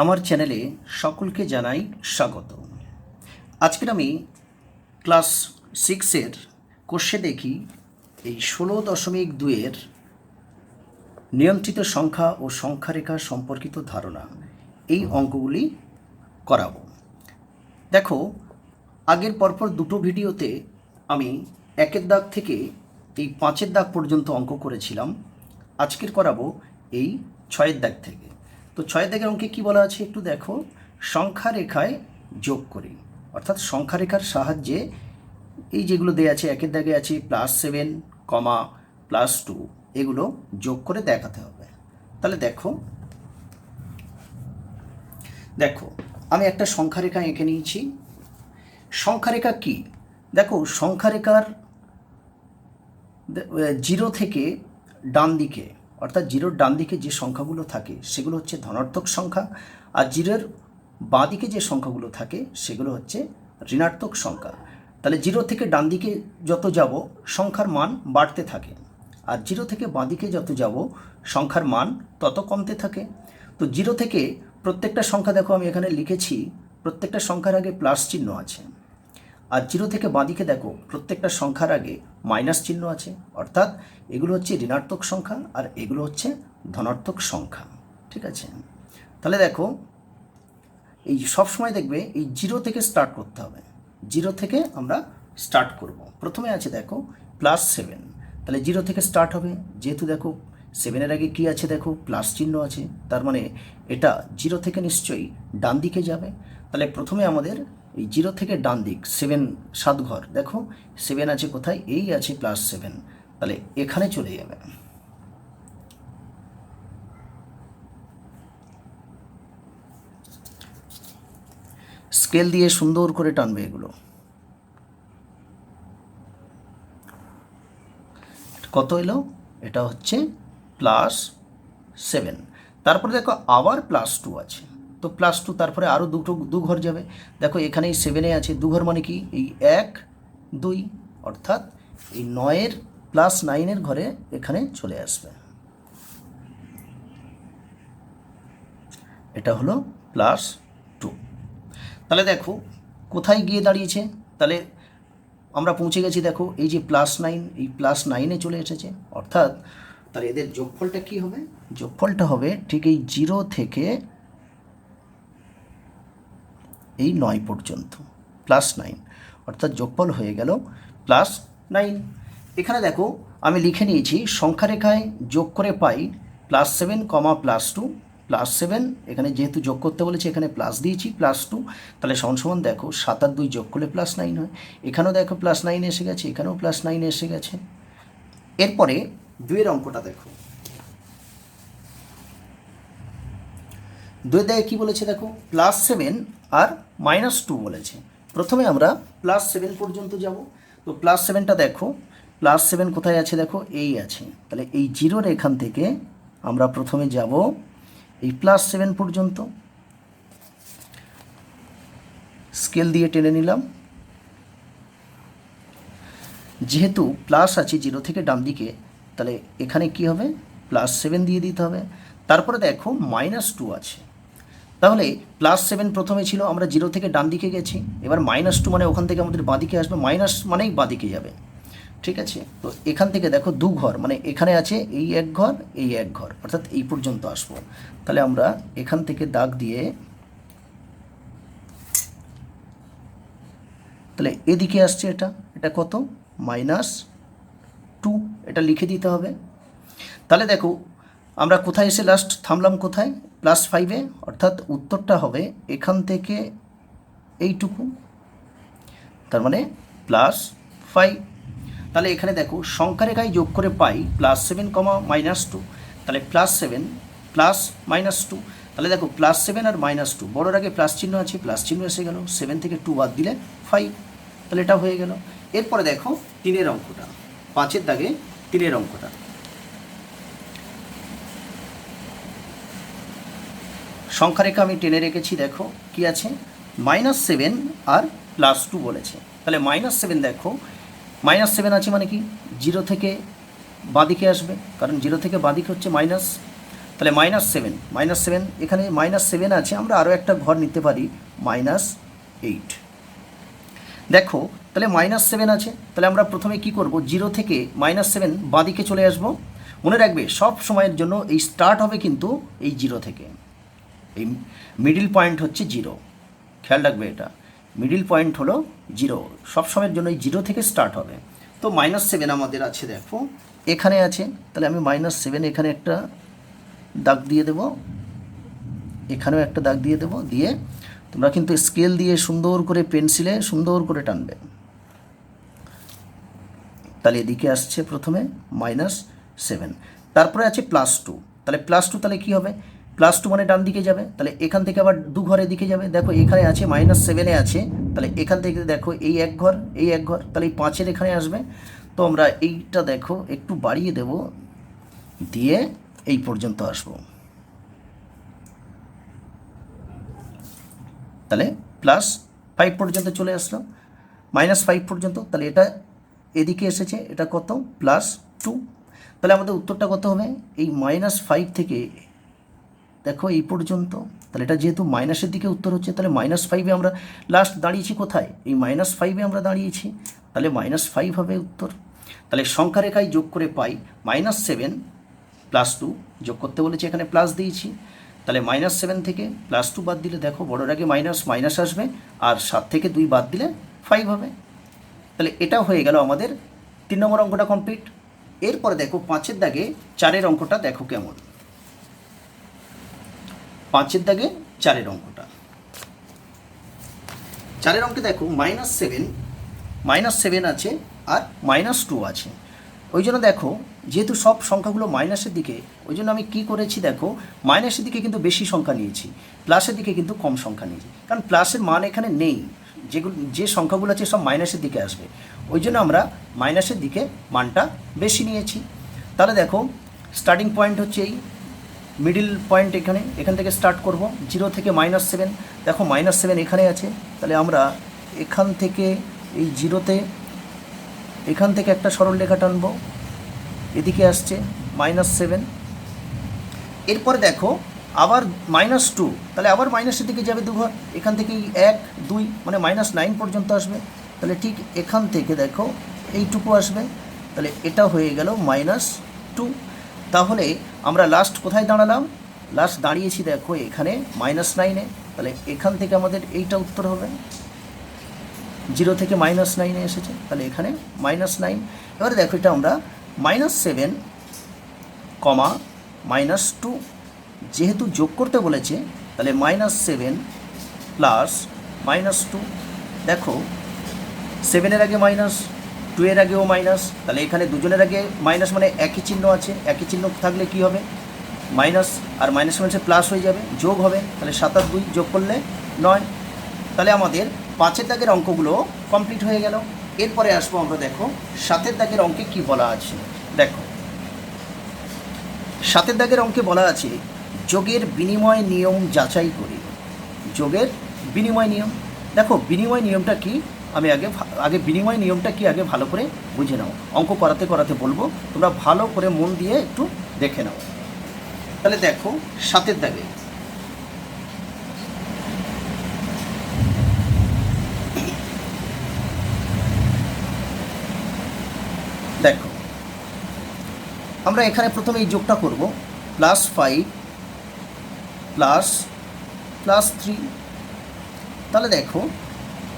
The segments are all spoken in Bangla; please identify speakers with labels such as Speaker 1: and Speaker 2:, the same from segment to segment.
Speaker 1: আমার চ্যানেলে সকলকে জানাই স্বাগত। আজকের আমি ক্লাস সিক্সের কোষে দেখি এই ষোলো দশমিক দুইয়ের নিয়ন্ত্রিত সংখ্যা ও সংখ্যারেখা সম্পর্কিত ধারণা। এই অঙ্কগুলি করাবো। দেখো, আগের পরপর দুটো ভিডিওতে আমি একের দাগ থেকে এই পাঁচের দাগ পর্যন্ত অঙ্ক করেছিলাম। আজকের করাবো এই ছয়ের দাগ থেকে। তো ছয়ের দাগের অঙ্কে কী বলা আছে একটু দেখো। সংখ্যা রেখায় যোগ করি। অর্থাৎ সংখ্যা রেখার সাহায্যে এই যেগুলো দেওয়া আছে, একের দাগে আছে plus seven comma plus two এগুলো যোগ করে দেখাতে হবে। তাহলে দেখো দেখো, আমি একটা সংখ্যা রেখা এঁকে নিয়েছি। সংখ্যারেখা কি? দেখো, সংখ্যারেখার জিরো থেকে ডান দিকে অর্থাৎ জিরোর ডান দিকে যে সংখ্যাগুলো থাকে, সেগুলো হচ্ছে ধনাত্মক সংখ্যা, আর জিরোর বাঁ দিকে যে সংখ্যাগুলো থাকে, সেগুলো হচ্ছে ঋণাত্মক সংখ্যা। তাহলে জিরো থেকে ডান দিকে যত যাব, সংখ্যার মান বাড়তে থাকে। আর জিরো থেকে বাঁ দিকে যত যাব, সংখ্যার মান তত কমতে থাকে। তো জিরো থেকে প্রত্যেকটা সংখ্যা দেখো আমি এখানে লিখেছি, প্রত্যেকটা সংখ্যার আগে প্লাস চিহ্ন আছে। আর জিরো থেকে বাঁদিকে দেখো, প্রত্যেকটা সংখ্যার আগে মাইনাস চিহ্ন আছে, অর্থাৎ এগুলো হচ্ছে ঋণাত্মক সংখ্যা আর এগুলো হচ্ছে ধনাত্মক সংখ্যা, ঠিক আছে? তাহলে দেখো, এই সব সময় দেখবে এই জিরো থেকে স্টার্ট করতে হবে, জিরো থেকে আমরা স্টার্ট করব। প্রথমে আছে দেখো প্লাস সেভেন তাহলে জিরো থেকে স্টার্ট হবে, যেহেতু দেখো সেভেনের আগে কী আছে দেখো প্লাস চিহ্ন আছে, তার মানে এটা জিরো থেকে নিশ্চয়ই ডান দিকে যাবে, তাহলে প্রথমে আমাদের এই জিরো থেকে ডান দিক সেভেন সাত ঘর, দেখো সেভেন আছে কোথায়? এই আছে প্লাস সেভেন তাহলে এখানে চলে যাবে। স্কেল দিয়ে সুন্দর করে টানবে এগুলো। কত এলো? এটা হচ্ছে প্লাস সেভেন তারপরে দেখো, আবার প্লাস টু আছে। তো প্লাস টু তারপরে আরও দুটো, দু ঘর যাবে। দেখো এখানে এই সেভেনে আছে। দু ঘর মানে কি? এই এক, দুই, অর্থাৎ এই নয়ের প্লাস নাইনের ঘরে এখানে চলে আসবে। এটা হলো প্লাস টু তাহলে দেখো, কোথায় গিয়ে দাঁড়িয়েছে? তাহলে আমরা পৌঁছে গেছি, দেখো, এই যে প্লাস নাইন এই প্লাস নাইনে চলে এসেছে। অর্থাৎ তাহলে এদের যোগফলটা কি হবে? যোগফলটা হবে ঠিক এই জিরো থেকে এই নয় পর্যন্ত প্লাস নাইন অর্থাৎ যোগফল হয়ে গেল প্লাস নাইন এখানে দেখো, আমি লিখে নিয়েছি সংখ্যারেখায় যোগ করে পাই plus seven comma plus two plus seven এখানে যেহেতু যোগ করতে বলেছি, এখানে প্লাস দিয়েছি প্লাস টু তাহলে সমান সমান দেখো, সাত আর দুই যোগ করলে প্লাস নাইন হয়। এখানেও দেখো প্লাস নাইন এসে গেছে, এখানেও প্লাস নাইন এসে গেছে। এরপরে দুইয়ের অঙ্কটা দেখো। দুই দেয় কী বলেছে দেখো? প্লাস সেভেন আর মাইনাস টু বলেছে। প্রথমে আমরা প্লাস সেভেন পর্যন্ত যাব। তো প্লাস সেভেনটা দেখো প্লাস সেভেন কোথায় আছে দেখো? এই আছে। তাহলে এই জিরোর এখান থেকে আমরা প্রথমে যাব এই প্লাস সেভেন পর্যন্ত। স্কেল দিয়ে টেনে নিলাম। যেহেতু প্লাস আছে জিরো থেকে ডান দিকে, তাহলে এখানে কি হবে? প্লাস সেভেন দিয়ে দিতে হবে। তারপরে দেখো মাইনাস টু আছে। তাহলে প্লাস সেভেন প্রথমে ছিল, আমরা জিরো থেকে ডান দিকে গেছি, এবার মাইনাস টু মানে ওখান থেকে আমাদের বাঁদিকে আসবে মাইনাস মানেই বাঁদিকে যাবে, ঠিক আছে? তো এখান থেকে দেখো দু ঘর মানে এখানে আছে এই এক ঘর, এই এক ঘর, অর্থাৎ এই পর্যন্ত আসব। তাহলে আমরা এখান থেকে দাগ দিয়ে, তাহলে এদিকে আসছে এটা এটা কত? মাইনাস টু এটা লিখে দিতে হবে। তাহলে দেখো আমরা কোথায় এসে লাস্ট থামলাম কোথায়? প্লাস ফাইভে অর্থাৎ উত্তরটা হবে এখান থেকে এইটুকু। তার মানে প্লাস ফাইভ তাহলে এখানে দেখো সংখ্যারেখায় যোগ করে পাই plus seven comma minus two তাহলে plus seven plus minus two তাহলে দেখো প্লাস সেভেন আর মাইনাস টু বড়োর আগে প্লাস চিহ্ন আছে প্লাস চিহ্ন এসে গেল। সেভেন থেকে টু বাদ দিলে ফাইভ তাহলে এটা হয়ে গেল। এরপরে দেখো, তিনের অঙ্কটা। পাঁচের দাগে তিনের অঙ্কটা। সংখ্যারেখা আমি টেনে রেখেছি, দেখো কি আছে? মাইনাস সেভেন আর প্লাস টু বলেছে। তাহলে মাইনাস সেভেন দেখো। মাইনাস সেভেন আছে মানে কি? জিরো থেকে বাঁদিকে আসবে। কারণ জিরো থেকে বাঁদিকে হচ্ছে মাইনাস তাহলে মাইনাস সেভেন মাইনাস সেভেন এখানে মাইনাস সেভেন আছে। আমরা আরও একটা ঘর নিতে পারি। মাইনাস এইট দেখো, তাহলে মাইনাস সেভেন আছে। তাহলে আমরা প্রথমে কি করব? জিরো থেকে মাইনাস সেভেন বাঁদিকে চলে আসব। মনে রাখবে, সব সময়ের জন্য এই স্টার্ট হবে কিন্তু এই জিরো থেকে। এই মিডিল পয়েন্ট হচ্ছে জিরো খেয়াল রাখবে এটা। মিডিল পয়েন্ট হলো জিরো সব সময়ের জন্য এই জিরো থেকে স্টার্ট হবে। তো মাইনাস সেভেন আমাদের আছে, দেখো। এখানে আছে। তাহলে আমি মাইনাস সেভেন এখানে একটা দাগ দিয়ে দেব। এখানেও একটা দাগ দিয়ে দেব। দিয়ে তোমরা কিন্তু স্কেল দিয়ে সুন্দর করে পেন্সিলে সুন্দর করে টানবে। তাহলে এদিকে আসছে প্রথমে মাইনাস সেভেন তারপরে আছে প্লাস টু তাহলে প্লাস টু তাহলে কী হবে? প্লাস টু মানে ডান দিকে যাবে, তাহলে এখান থেকে আবার দু ঘরের দিকে যাবে। দেখো এখানে আছে মাইনাস সেভেনে আছে, তাহলে এখান থেকে দেখো এই এক ঘর, এই এক ঘর, তাহলে এই পাঁচের এখানে আসবে। তো আমরা এইটা দেখো, একটু বাড়িয়ে দেব, দিয়ে এই পর্যন্ত আসব। তাহলে প্লাস ফাইভ পর্যন্ত চলে আসলো মাইনাস ফাইভ পর্যন্ত, তাহলে এটা এদিকে এসেছে, এটা কত? প্লাস টু তাহলে আমাদের উত্তরটা কত হবে? এই মাইনাস ফাইভ থেকে দেখো এই পর্যন্ত। তাহলে এটা যেহেতু মাইনাসের দিকে উত্তর হচ্ছে, তাহলে মাইনাস ফাইভে আমরা লাস্ট দাঁড়িয়েছি কোথায়? এই মাইনাস ফাইভে আমরা দাঁড়িয়েছি। তাহলে মাইনাস ফাইভ হবে উত্তর। তাহলে সংখ্যা রেখায় যোগ করে পাই মাইনাস সেভেন প্লাস টু যোগ করতে বলেছি, এখানে প্লাস দিয়েছি। তাহলে মাইনাস সেভেন থেকে প্লাস টু বাদ দিলে দেখো, বড়োর আগে মাইনাস মাইনাস আসবে, আর সাত থেকে দুই বাদ দিলে ফাইভ হবে। তাহলে এটা হয়ে গেল আমাদের তিন নম্বর অঙ্কটা কমপ্লিট এরপরে দেখো পাঁচের দাগে চারের অঙ্কটা দেখো কেমন। পাঁচের দাগে চারের অঙ্কটা। চারের অঙ্কে দেখো মাইনাস সেভেন মাইনাস সেভেন আছে আর মাইনাস টু আছে। ওই জন্য দেখো, যেহেতু সব সংখ্যাগুলো মাইনাসের দিকে, ওই জন্য আমি কি করেছি দেখো মাইনাসের দিকে কিন্তু বেশি সংখ্যা নিয়েছি প্লাসের দিকে কিন্তু কম সংখ্যা নিয়েছি। কারণ প্লাসের মান এখানে নেই, যেগুলো, যে সংখ্যাগুলো আছে সব মাইনাসের দিকে আসবে। ওই জন্য আমরা মাইনাসের দিকে মানটা বেশি নিয়েছি। তাহলে দেখো স্টার্টিং পয়েন্ট হচ্ছে এই মিডিল পয়েন্ট এখানে, এখান থেকে স্টার্ট করব জিরো থেকে মাইনাস সেভেন দেখো মাইনাস সেভেন এখানে আছে, তাহলে আমরা এখান থেকে এই জিরোতে এখান থেকে একটা সরল রেখা টানবো, এদিকে আসছে মাইনাস সেভেন এরপরে দেখো, আবার মাইনাস টু তাহলে আবার মাইনাসের দিকে যাবে দু ঘর এখান থেকে এক, দুই মানে মাইনাস নাইন পর্যন্ত আসবে। তাহলে ঠিক এখান থেকে দেখো, এইটুকু আসবে, তাহলে এটা হয়ে গেল মাইনাস টু তাহলে আমরা লাস্ট কোথায় দাঁড়ালাম? লাস্ট দাঁড়িয়েছি দেখো এখানে মাইনাস নাইনে তাহলে এখান থেকে আমাদের এইটা উত্তর হবে। জিরো থেকে মাইনাস নাইনে এসেছে। তাহলে এখানে মাইনাস নাইন এবারে দেখো এটা আমরা minus seven comma minus two যেহেতু যোগ করতে বলেছে, তাহলে minus seven plus minus two দেখো সেভেনের আগে মাইনাস টু এর আগেও মাইনাস তাহলে এখানে দুজনের আগে মাইনাস মানে একই চিহ্ন আছে, একই চিহ্ন থাকলে কি হবে? মাইনাস আর মাইনাস মাইনাসে প্লাস হয়ে যাবে, যোগ হবে, তাহলে সাত আর দুই যোগ করলে নয়। তাহলে আমাদের পাঁচের দাগের অঙ্কগুলো কমপ্লিট হয়ে গেল। এরপরে আসব আমরা, দেখো, সাতের দাগের অঙ্কে কি বলা আছে? দেখো, সাতের দাগের অঙ্কে বলা আছে, যোগের বিনিময় নিয়ম যাচাই করি। যোগের বিনিময় নিয়ম। দেখো, বিনিময় নিয়মটা কি? আমি আগে আগে বিনিময় নিয়মটা কি আগে ভালো করে বুঝে নাও। অঙ্ক করাতে করাতে বলব, তোমরা ভালো করে মন দিয়ে একটু দেখে নাও। তাহলে দেখো, সাতের দাগে। দেখো, আমরা এখানে প্রথমে এই যোগটা করব। Plus five plus plus three তাহলে দেখো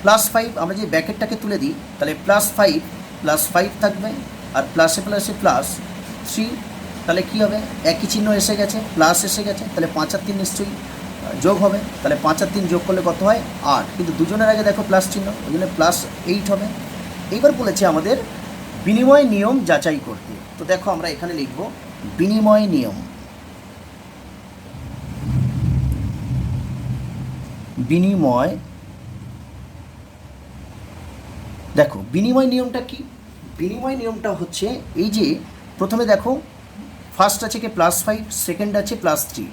Speaker 1: প্লাস ফাইভ আমরা যে ব্যাকেটটাকে তুলে দিই, তাহলে প্লাস ফাইভ প্লাস ফাইভ থাকবে, আর প্লাসে প্লাসে প্লাস থ্রি তাহলে কী হবে? একই চিহ্ন এসে গেছে প্লাস এসে গেছে, তাহলে পাঁচ আর তিন নিশ্চয়ই যোগ হবে, তাহলে পাঁচ আর তিন যোগ করলে কত হয়? আট। কিন্তু দুজনের আগে দেখো প্লাস চিহ্ন, ওই জন্য প্লাস এইট হবে। এইবার বলেছে আমাদের বিনিময় নিয়ম যাচাই করতে। তো দেখো আমরা এখানে লিখব বিনিময় নিয়ম। বিনিময় দেখো, বিনিময় নিয়মটা কি? বিনিময় নিয়মটা হচ্ছে এই যে, প্রথমে দেখো ফার্স্ট আছে কি প্লাস ফাইভ সেকেন্ড আছে প্লাস থ্রি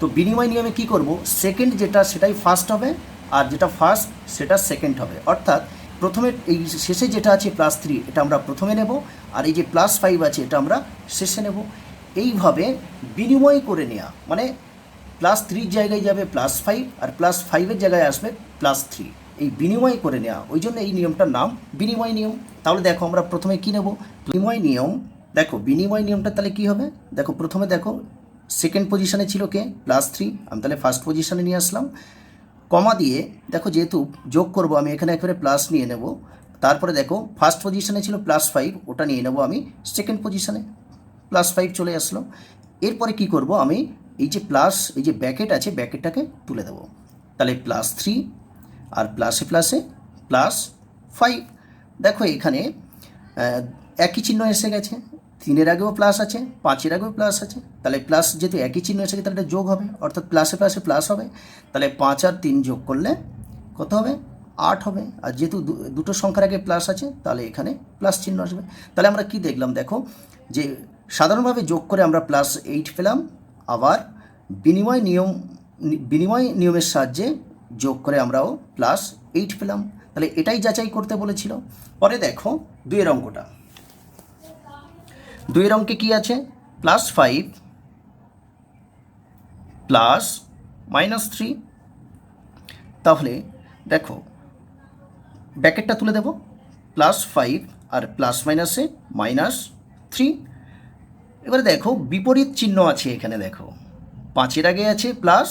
Speaker 1: তো বিনিময় নিয়মে কি করব? সেকেন্ড যেটা, সেটাই ফার্স্ট হবে, আর যেটা ফার্স্ট সেটা সেকেন্ড হবে। অর্থাৎ প্রথমে এই শেষে যেটা আছে প্লাস থ্রি এটা আমরা প্রথমে নেব, আর এই যে প্লাস ফাইভ আছে, এটা আমরা শেষে নেব। এইভাবে বিনিময় করে নেওয়া মানে প্লাস থ্রির জায়গায় যাবে প্লাস ফাইভ আর প্লাস ফাইভের জায়গায় আসবে প্লাস থ্রি এই বিনিময় করে নেওয়া ওই জন্য এই নিয়মটার নাম বিনিময় নিয়ম। তাহলে দেখো আমরা প্রথমে কী নেব? বিনিময় নিয়ম। দেখো, বিনিময় নিয়মটা তাহলে কী হবে? দেখো, প্রথমে দেখো সেকেন্ড পজিশনে ছিল কে? প্লাস থ্রি আমি তাহলে ফার্স্ট পজিশনে নিয়ে আসলাম। কমা দিয়ে, দেখো যেহেতু যোগ করব, আমি এখানে একেবারে প্লাস নিয়ে নেব। তারপরে দেখো ফার্স্ট পজিশনে ছিল প্লাস ফাইভ ওটা নিয়ে নেব আমি সেকেন্ড পজিশনে প্লাস ফাইভ চলে আসলো। এরপরে কি করব? আমি এই যে প্লাস এই যে ব্যাকেট আছে ব্যাকেটটাকে তুলে দেবো। তাহলে প্লাস থ্রি আর প্লাসে প্লাসে প্লাস ফাইভ দেখো এখানে একই চিহ্ন এসে গেছে। তিনের আগেও প্লাস আছে, পাঁচের আগেও প্লাস আছে। তাহলে প্লাস যেহেতু একই চিহ্ন এসে গেছে, তাহলে যোগ হবে। অর্থাৎ প্লাসে প্লাসে প্লাস হবে। তাহলে পাঁচ আর তিন যোগ করলে কত হবে? আট হবে। আর যেহেতু দুটো সংখ্যার আগে প্লাস আছে, তাহলে এখানে প্লাস চিহ্ন আসবে। তাহলে আমরা কি দেখলাম? দেখো যে সাধারণভাবে যোগ করে আমরা প্লাস এইট পেলাম। আবার বিনিময় নিয়ম, বিনিময় নিয়মের সাহায্যে যোগ করে আমরাও প্লাস এইট পেলাম। তাহলে এটাই যাচাই করতে বলেছিল। পরে দেখো দুইয়ের অঙ্কটা। দুইয়ের অঙ্কে কি আছে? Plus five plus minus three তাহলে দেখো ব্যাকেটটা তুলে দেব। প্লাস ফাইভ আর প্লাস মাইনাসে মাইনাস থ্রি এবারে দেখো, বিপরীত চিহ্ন আছে এখানে দেখো। পাঁচের আগে আছে প্লাস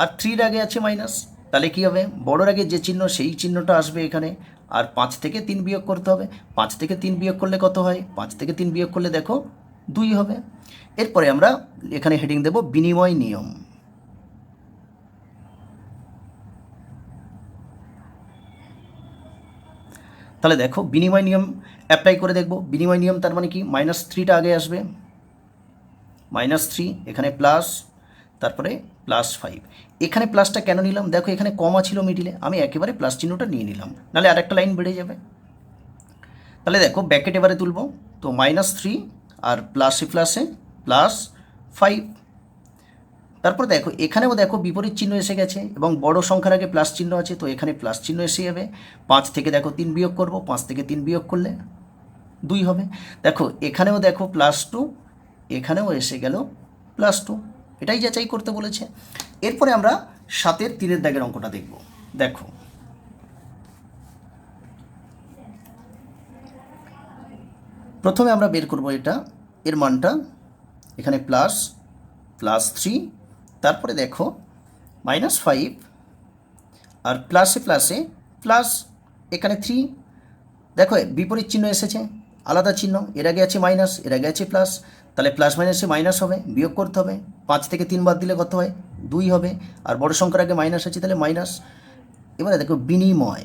Speaker 1: আর থ্রির আগে আছে মাইনাস তাহলে কী হবে? বড়োর আগে যে চিহ্ন, সেই চিহ্নটা আসবে এখানে। আর পাঁচ থেকে তিন বিয়োগ করতে হবে। পাঁচ থেকে তিন বিয়োগ করলে কত হয়? পাঁচ থেকে তিন বিয়োগ করলে দেখো দুই হবে। এরপরে আমরা এখানে হেডিং দেব বিনিময় নিয়ম। তাহলে দেখো বিনিময় নিয়ম অ্যাপ্লাই করে দেখব। বিনিময় নিয়ম তার মানে কি? মাইনাস থ্রিটা আগে আসবে। মাইনাস থ্রি এখানে প্লাস তারপরে প্লাস ফাইভ এখানে প্লাসটা কেন নিলাম? দেখো এখানে কমা ছিল মিডিলে আমি একেবারে প্লাস চিহ্নটা নিয়ে নিলাম। নাহলে আরেকটা লাইন বেড়ে যাবে। তাহলে দেখো ব্যাকেট এবারে তুলব। তো মাইনাস থ্রি আর প্লাসে প্লাসে প্লাস ফাইভ তারপর দেখো এখানেও দেখো বিপরীত চিহ্ন এসে গেছে এবং বড় সংখ্যার আগে প্লাস চিহ্ন আছে, তো এখানে প্লাস চিহ্ন এসে যাবে। পাঁচ থেকে দেখো তিন বিয়োগ করব, পাঁচ থেকে তিন বিয়োগ করলে দুই হবে। দেখো এখানেও দেখো প্লাস টু এখানেও এসে গেল প্লাস টু এটাই যাচাই করতে বলেছে। এরপরে আমরা সাতের তিনের দাগের অঙ্কটা দেখব। দেখো। প্রথমে আমরা বের করব এটা, এর মানটা, এখানে প্লাস প্লাস থ্রি তারপরে দেখো মাইনাস ফাইভ আর প্লাসে প্লাসে প্লাস এখানে থ্রি দেখো, বিপরীত চিহ্ন এসেছে, আলাদা চিহ্ন, এর আগে আছে মাইনাস এর আগে আছে প্লাস তাহলে প্লাস মাইনাসে মাইনাস হবে, বিয়োগ করতে হবে। পাঁচ থেকে তিন বাদ দিলে কত হয়? দুই হবে। আর বড় সংখ্যার আগে মাইনাস আছে তাহলে মাইনাস এবারে দেখো বিনিময়।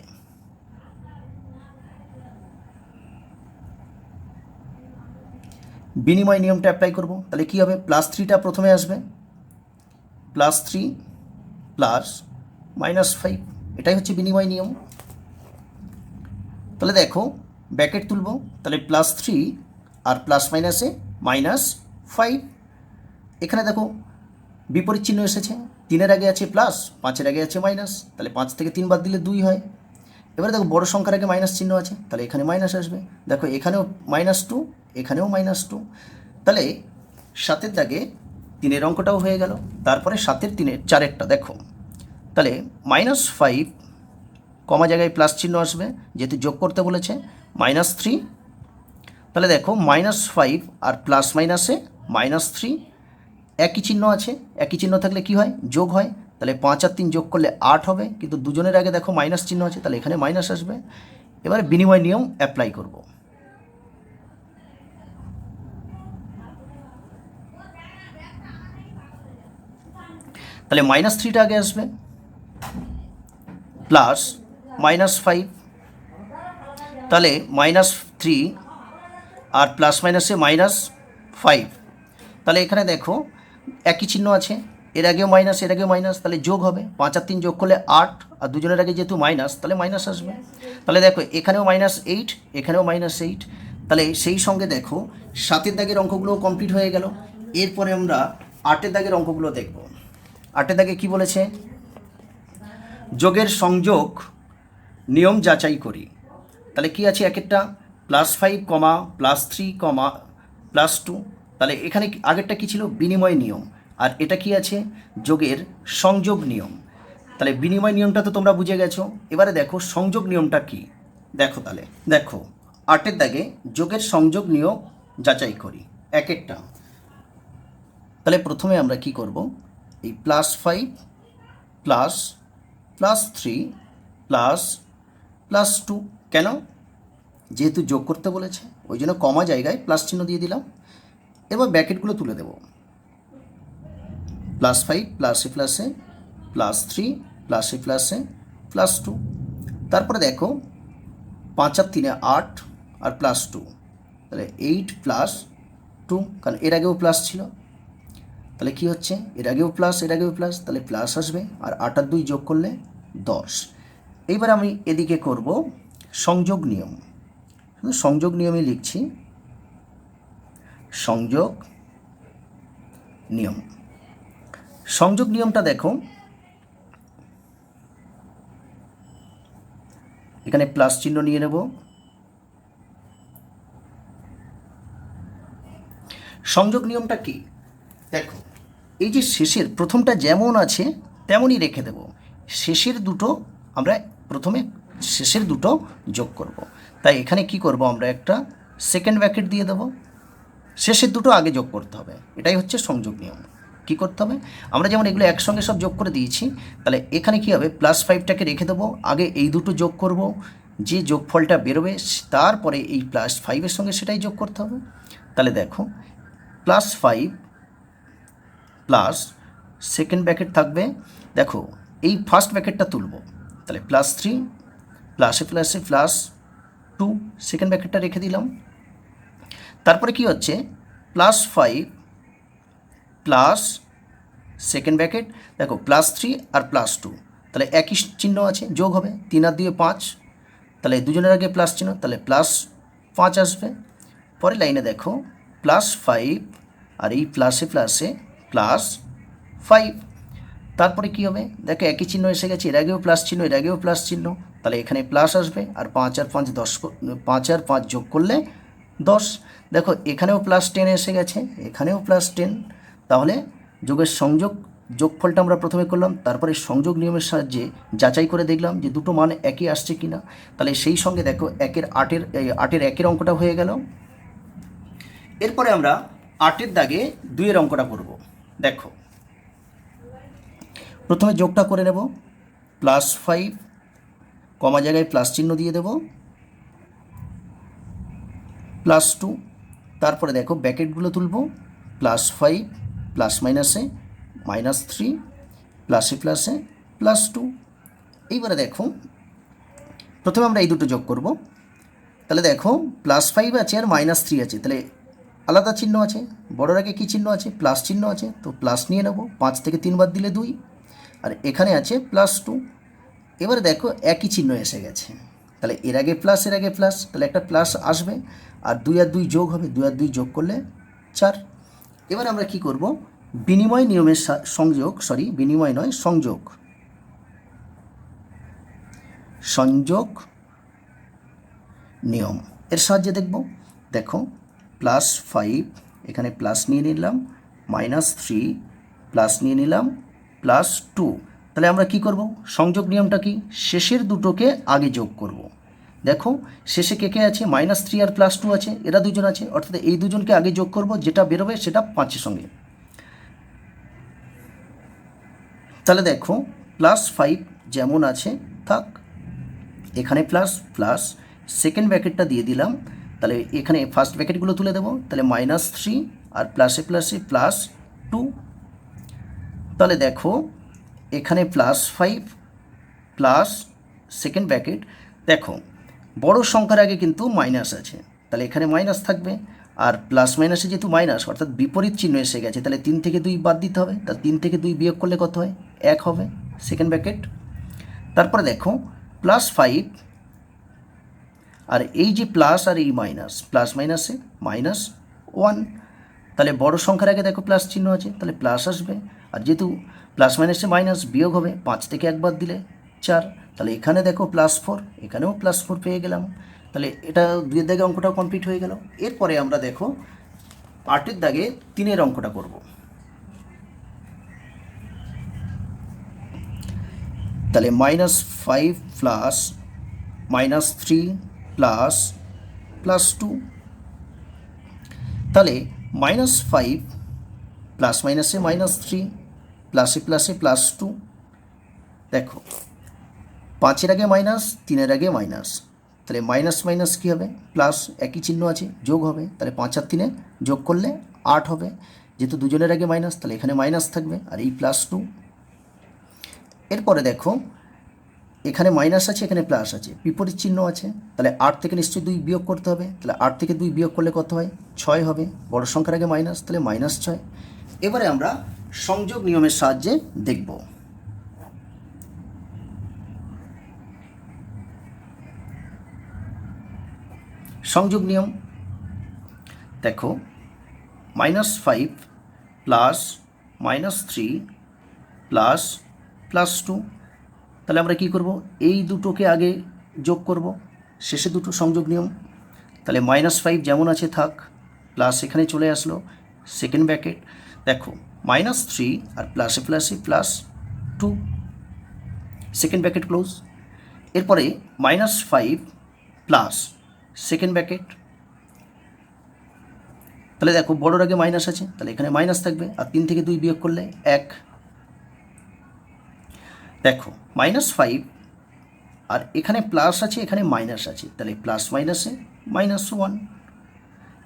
Speaker 1: বিনিময় নিয়মটা অ্যাপ্লাই করব। তাহলে কী হবে? প্লাস থ্রিটা প্রথমে আসবে। Plus three plus minus five এটাই হচ্ছে বিনিময় নিয়ম। তাহলে দেখো ব্যাকেট তুলব। তাহলে প্লাস থ্রি আর প্লাস মাইনাসে মাইনাস ফাইভ এখানে দেখো, বিপরীত চিহ্ন এসেছে। তিনের আগে আছে প্লাস পাঁচের আগে আছে মাইনাস তাহলে পাঁচ থেকে তিন বাদ দিলে দুই হয়। এবারে দেখো, বড় সংখ্যার আগে মাইনাস চিহ্ন আছে। তাহলে এখানে মাইনাস আসবে। দেখো, এখানেও মাইনাস টু এখানেও মাইনাস টু তাহলে সাতের দাগে তিনের অঙ্কটাও হয়ে গেল। তারপরে সাতের তিনের চারেরটা দেখো। তাহলে মাইনাস ফাইভ কমা জায়গায় প্লাস চিহ্ন আসবে। যেহেতু যোগ করতে বলেছে মাইনাস থ্রি তাহলে দেখো মাইনাস ফাইভ আর প্লাস মাইনাসে মাইনাস থ্রি একই চিহ্ন আছে। একই চিহ্ন থাকলে কি হয়? যোগ হয়। তাহলে পাঁচ আর তিন যোগ করলে আট হবে। কিন্তু দুজনের আগে দেখো মাইনাস চিহ্ন আছে, তাহলে এখানে মাইনাস আসবে। এবারে বিনিময় নিয়ম অ্যাপ্লাই করব। তাহলে মাইনাস থ্রিটা আগে আসবে। প্লাস মাইনাস ফাইভ তাহলে মাইনাস থ্রি আর প্লাস মাইনাসে মাইনাস ফাইভ তাহলে এখানে দেখো, একই চিহ্ন আছে। এর আগেও মাইনাস এর আগেও মাইনাস তাহলে যোগ হবে। পাঁচ আর তিন যোগ করলে আট, আর দুজনের আগে যেহেতু মাইনাস তাহলে মাইনাস আসবে। তাহলে দেখো, এখানেও মাইনাস এইট এখানেও মাইনাস এইট তাহলে সেই সঙ্গে দেখো, সাতের দাগের অঙ্কগুলো কমপ্লিট হয়ে গেল। এরপরে আমরা আটের দাগের অঙ্কগুলো দেখব। আটের দাগে কি বলেছে? যোগের সংযোগ নিয়ম যাচাই করি। তাহলে কি আছে এক একটা plus five comma plus three comma plus two তাহলে এখানে আগেরটা কি ছিল? বিনিময় নিয়ম। আর এটা কি আছে? যোগের সংযোগ নিয়ম। তাহলে বিনিময় নিয়মটা তো তোমরা বুঝে গেছো। এবারে দেখো সংযোগ নিয়মটা কি? দেখো তাহলে। দেখো, আটের দাগে যোগের সংযোগ নিয়ম যাচাই করি। এক একটা তাহলে প্রথমে আমরা কি করব? এই plus five plus plus three plus plus two কেন? যেহেতু যোগ করতে বলেছে, ওই জন্য কমা জায়গায় প্লাস চিহ্ন দিয়ে দিলাম। এবার ব্যাকেটগুলো তুলে দেব। প্লাস ফাইভ প্লাস এ প্লাসে প্লাস থ্রি প্লাস এ প্লাসে প্লাস টু তারপরে দেখো, পাঁচ আর তিনে আট আর প্লাস টু তাহলে এইট প্লাস টু কারণ এর আগেও প্লাস ছিল। তাহলে কি হচ্ছে? এর আগেও প্লাস এর আগেও প্লাস তাহলে প্লাস আসবে। আর আট আর দুই যোগ করলে দশ। এইবার আমি এদিকে করব সংযোগ নিয়ম। সংযোগ নিয়মই লিখছি। সংযোগ নিয়ম। সংযোগ নিয়মটা দেখো। এখানে প্লাস চিহ্ন নিয়ে নেব। সংযোগ নিয়মটা কি? দেখো, এই যে শেষের প্রথমটা যেমন আছে, তেমনই রেখে দেব। শেষের দুটো আমরা প্রথমে শেষের দুটো যোগ করব। তাই এখানে কি করব আমরা? একটা সেকেন্ড ব্যাকেট দিয়ে দেবো। শেষের দুটো আগে যোগ করতে হবে। এটাই হচ্ছে সংযোগ নিয়ম। কি করতে হবে? আমরা যেমন এগুলো একসঙ্গে সব যোগ করে দিয়েছি, তাহলে এখানে কি হবে? প্লাস ফাইভটাকে রেখে দেবো। আগে এই দুটো যোগ করব। যে যোগফলটা বেরোবে, তারপরে এই প্লাস ফাইভের সঙ্গে সেটাই যোগ করতে হবে। তাহলে দেখো plus five plus second bracket থাকবে। দেখো, এই ফার্স্ট ব্যাকেটটা তুলব। তাহলে প্লাস থ্রি প্লাসে প্লাসে প্লাস টু সেকেন্ড ব্যাকেটটা রেখে দিলাম। তারপরে কি হচ্ছে? Plus five plus second bracket দেখো প্লাস থ্রি আর প্লাস টু তাহলে একই চিহ্ন আছে, যোগ হবে, তিন আর দিয়ে পাঁচ। তাহলে দুজনের আগে প্লাস চিহ্ন, তাহলে প্লাস পাঁচ আসবে। পরে লাইনে দেখো প্লাস ফাইভ আর এই প্লাসে প্লাসে প্লাস ফাইভ তারপরে কি হবে? দেখো একই চিহ্ন এসে গেছে, এর আগেও প্লাস চিহ্ন, এর আগেও প্লাস চিহ্ন। তাহলে এখানে প্লাস আসবে আর পাঁচ আর পাঁচ দশ পাঁচ আর পাঁচ যোগ করলে দশ। দেখো এখানেও প্লাস টেন এসে গেছে, এখানেও প্লাস টেন তাহলে যোগের সংযোগ, যোগফলটা আমরা প্রথমে করলাম, তারপরে সংযোগ নিয়মের সাহায্যে যাচাই করে দেখলাম যে দুটো মান একই আসছে কি না তাহলে সেই সঙ্গে দেখো একের আটের আটের একের অঙ্কটা হয়ে গেল। এরপরে আমরা আটের দাগে দুইয়ের অঙ্কটা করব। দেখো প্রথমে যোগটা করে নেব প্লাস ফাইভ কমা জায়গায় প্লাস চিহ্ন দিয়ে দেব প্লাস টু তারপরে দেখো ব্যাকেটগুলো তুলব প্লাস ফাইভ প্লাস মাইনাসে মাইনাস থ্রি প্লাসে প্লাসে প্লাস টু এইবারে দেখো, প্রথমে আমরা এই দুটো যোগ করব। তাহলে দেখো প্লাস ফাইভ আছে আর মাইনাস থ্রি আছে, তাহলে আলাদা চিহ্ন আছে বড়োর আগে কী চিহ্ন আছে? প্লাস চিহ্ন আছে, তো প্লাস নিয়ে নেব, পাঁচ থেকে তিনবার দিলে দুই আর এখানে আছে প্লাস টু এবারে দেখো একই চিহ্ন এসে গেছে। তাহলে এর আগে প্লাস এর আগে প্লাস তাহলে একটা প্লাস আসবে। আর দুই আর দুই যোগ হবে, দুই আর দুই যোগ করলে চার। এবার আমরা কি করব? বিনিময় নিয়মের সংযোগ সরি বিনিময় নয়, সংযোগ। সংযোগ নিয়ম। এর সাহায্যে দেখব। দেখো প্লাস ফাইভ এখানে প্লাস নিয়ে নিলাম মাইনাস থ্রি প্লাস নিয়ে নিলাম প্লাস টু তাহলে আমরা কি করব? সংযোগ নিয়মটা কি? শেষের দুটোকে আগে যোগ করব। দেখো, শেষে কে কে আছে? মাইনাস থ্রি আর প্লাস টু আছে। এরা দুজন আছে। অর্থাৎ এই দুজনকে আগে যোগ করব, যেটা বেরোবে সেটা পাঁচের সঙ্গে। তাহলে দেখো প্লাস ফাইভ যেমন আছে, থাক। এখানে প্লাস প্লাস সেকেন্ড ব্র্যাকেটটা দিয়ে দিলাম। তাহলে এখানে ফার্স্ট ব্র্যাকেটগুলো তুলে দেবো। তাহলে মাইনাস থ্রি আর প্লাসে প্লাসে প্লাস টু তাহলে দেখো, এখানে plus five plus second bracket দেখো, বড় সংখ্যার আগে কিন্তু মাইনাস আছে। তাহলে এখানে মাইনাস থাকবে, আর প্লাস মাইনাসে যেহেতু মাইনাস অর্থাৎ বিপরীত চিহ্ন এসে গেছে, তাহলে তিন থেকে দুই বাদ দিতে হবে। তা তিন থেকে দুই বিয়োগ করলে কত হয়? এক হবে সেকেন্ড ব্র্যাকেট তারপরে দেখো প্লাস ফাইভ আর এই যে প্লাস আর এই মাইনাস প্লাস মাইনাসে মাইনাস ওয়ান তাহলে বড় সংখ্যার আগে দেখো প্লাস চিহ্ন আছে, তাহলে প্লাস আসবে। আর যেহেতু প্লাস মাইনাসে মাইনাস বিয়োগ হবে, পাঁচ থেকে একবার দিলে চার, তাহলে এখানে দেখো প্লাস ফোর এখানেও প্লাস ফোর পেয়ে গেলাম। তাহলে এটা দুইয়ের দিকে অঙ্কটাও কমপ্লিট হয়ে গেল। এরপরে আমরা দেখো আটের দাগে তিনের অঙ্কটা করব। তাহলে minus five plus minus three plus plus two তাহলে মাইনাস ফাইভ প্লাস মাইনাসে মাইনাস থ্রি প্লাসে প্লাসে প্লাস টু। দেখো, পাঁচের আগে মাইনাস, তিনের আগে মাইনাস। তাহলে মাইনাস মাইনাস কী হবে? প্লাস একই চিহ্ন আছে, যোগ হবে। তাহলে পাঁচ আর তিনে যোগ করলে আট হবে। যেহেতু দুজনের আগে মাইনাস, তাহলে এখানে মাইনাস থাকবে, আর এই প্লাস টু। এরপরে দেখো, এখানে মাইনাস আছে, এখানে প্লাস আছে। বিপরীত চিহ্ন আছে, তাহলে আট থেকে নিশ্চয়ই দুই বিয়োগ করতে হবে। তাহলে আট থেকে দুই বিয়োগ করলে কত হয়? ছয় হবে। বড় সংখ্যার আগে মাইনাস, তাহলে মাইনাস ছয়। এবারে আমরা সংযোগ নিয়মের সাহায্যে দেখব। সংযোগ নিয়ম, দেখো minus five plus minus three plus plus two তাহলে আমরা কি করব? এই দুটোকে আগে যোগ করব, শেষে দুটো সংযোগ নিয়ম। তাহলে মাইনাস ফাইভ যেমন আছে থাক প্লাস এখানে চলে আসলো সেকেন্ড ব্যাকেট দেখো মাইনাস থ্রি আর প্লাসে প্লাসে plus two second bracket close এরপরে minus five plus second bracket তাহলে দেখো বড়োর আগে মাইনাস আছে, তাহলে এখানে মাইনাস থাকবে আর তিন থেকে দুই বিয়োগ করলে এক। দেখো মাইনাস ফাইভ আর এখানে প্লাস আছে, এখানে মাইনাস আছে, তাহলে প্লাস মাইনাসে মাইনাস ওয়ান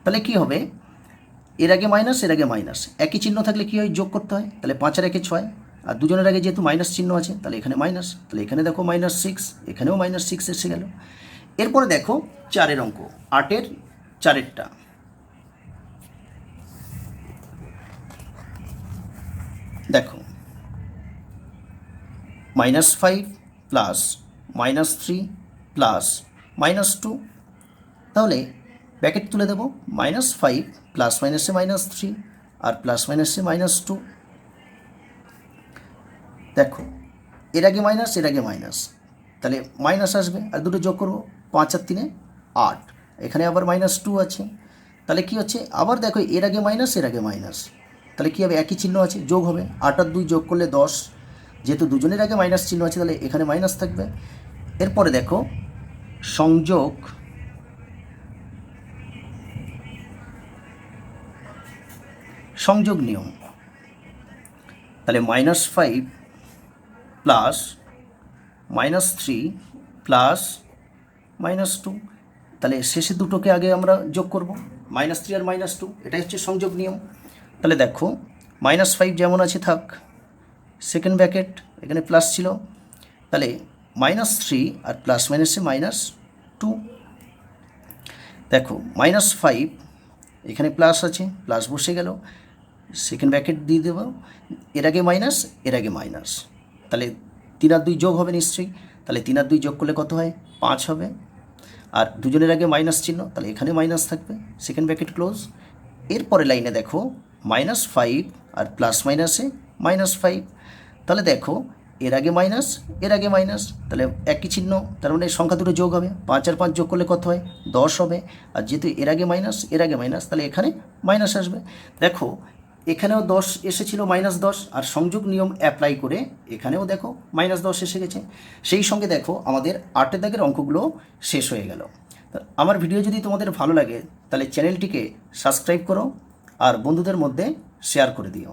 Speaker 1: তাহলে কি হবে? এর আগে মাইনাস, এর আগে মাইনাস। একই চিহ্ন থাকলে কী হয়? যোগ করতে হয়। তাহলে পাঁচের একে ছয়। আর দুজনের আগে যেহেতু মাইনাস চিহ্ন আছে, তাহলে এখানে মাইনাস। তাহলে এখানে দেখো মাইনাস সিক্স এখানেও মাইনাস সিক্স এসে গেল। এরপরে দেখো চারের অঙ্ক। আটের চারেরটা। দেখো। Minus five plus minus three plus minus two তাহলে ব্যাকেট তুলে দেবো। মাইনাস ফাইভ প্লাস মাইনাসে মাইনাস থ্রি আর প্লাস মাইনাসে মাইনাস টু দেখো, এর আগে মাইনাস এর আগে মাইনাস তাহলে মাইনাস আসবে, আর দুটো যোগ করব, পাঁচ আর তিনে আট। এখানে আবার মাইনাস টু আছে। তাহলে কি হচ্ছে? আবার দেখো, এর আগে মাইনাস এর আগে মাইনাস তাহলে কী হবে? একই চিহ্ন আছে, যোগ হবে। আট আর দুই যোগ করলে দশ। যেহেতু দুজনের আগে মাইনাস চিহ্ন আছে, তাহলে এখানে মাইনাস থাকবে। এরপরে দেখো, সংযোগ সংযোগ নিয়ম। তাহলে minus five plus minus three plus minus two তাহলে শেষে দুটোকে আগে আমরা যোগ করব। মাইনাস থ্রি আর মাইনাস টু এটাই হচ্ছে সংযোগ নিয়ম। তাহলে দেখো মাইনাস ফাইভ যেমন আছে থাক সেকেন্ড ব্যাকেট এখানে প্লাস ছিল। তাহলে মাইনাস থ্রি আর প্লাস মাইনাসে মাইনাস টু দেখো মাইনাস ফাইভ এখানে প্লাস আছে প্লাস বসে গেল। সেকেন্ড ব্যাকেট দিয়ে দেবো। এর আগে মাইনাস এর আগে মাইনাস তাহলে তিন আর দুই যোগ হবে নিশ্চয়ই। তাহলে তিন আর দুই যোগ করলে কত হয়? পাঁচ হবে। আর দুজনের আগে মাইনাস চিহ্ন, তাহলে এখানে মাইনাস থাকবে। সেকেন্ড ব্যাকেট ক্লোজ এরপরে লাইনে দেখো মাইনাস ফাইভ আর প্লাস মাইনাসে মাইনাস ফাইভ তাহলে দেখো, এর আগে মাইনাস এর আগে মাইনাস তাহলে একই চিহ্ন, তার মানে সংখ্যা দুটো যোগ হবে। পাঁচ আর পাঁচ যোগ করলে কত হয়? দশ হবে। আর যেহেতু এর আগে মাইনাস এর আগে মাইনাস তাহলে এখানে মাইনাস আসবে। দেখো এখানেও দশ এসেছিল মাইনাস দশ, আর সংযোগ নিয়ম অ্যাপ্লাই করে এখানেও দেখো মাইনাস দশ এসে গেছে। সেই সঙ্গে দেখো আমাদের আটের দাগের অঙ্কগুলো শেষ হয়ে গেল। আমার ভিডিও যদি তোমাদের ভালো লাগে, তাহলে চ্যানেলটিকে সাবস্ক্রাইব করো, আর বন্ধুদের মধ্যে শেয়ার করে দিও।